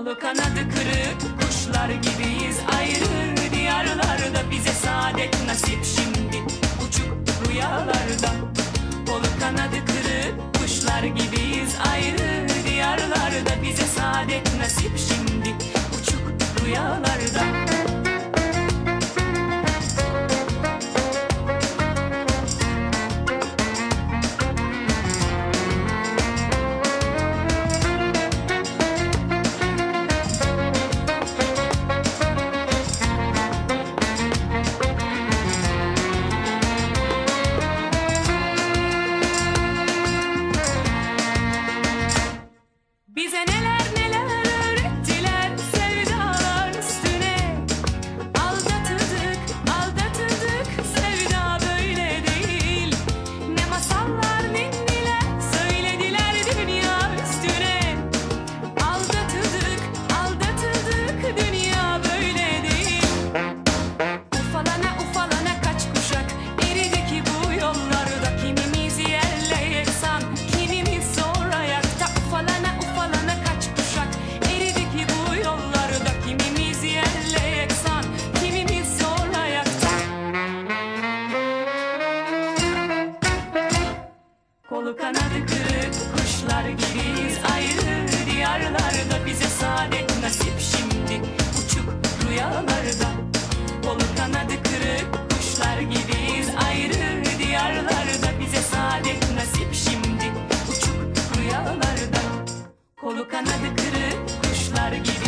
Oğlu kanadı kırık kuşlar gibiyiz. Ayrı Diyarlarda bize saadet nasip. Şimdi uçuk rüyalarda. Oğlu kanadı kırık kuşlar gibiyiz. Ayrı Diyarlarda bize saadet nasip. Şimdi uçuk rüyalarda. Diyar gibiyiz ayrı diyarlarda Bize saadet nasip. Şimdi uçuk rüyalarda Olur kanadı kırık kuşlar gibiyiz. Ayrı diyarlarda Bize saadet nasip. Şimdi uçuk rüyalarda Kolu kanadı kırık kuşlar gibi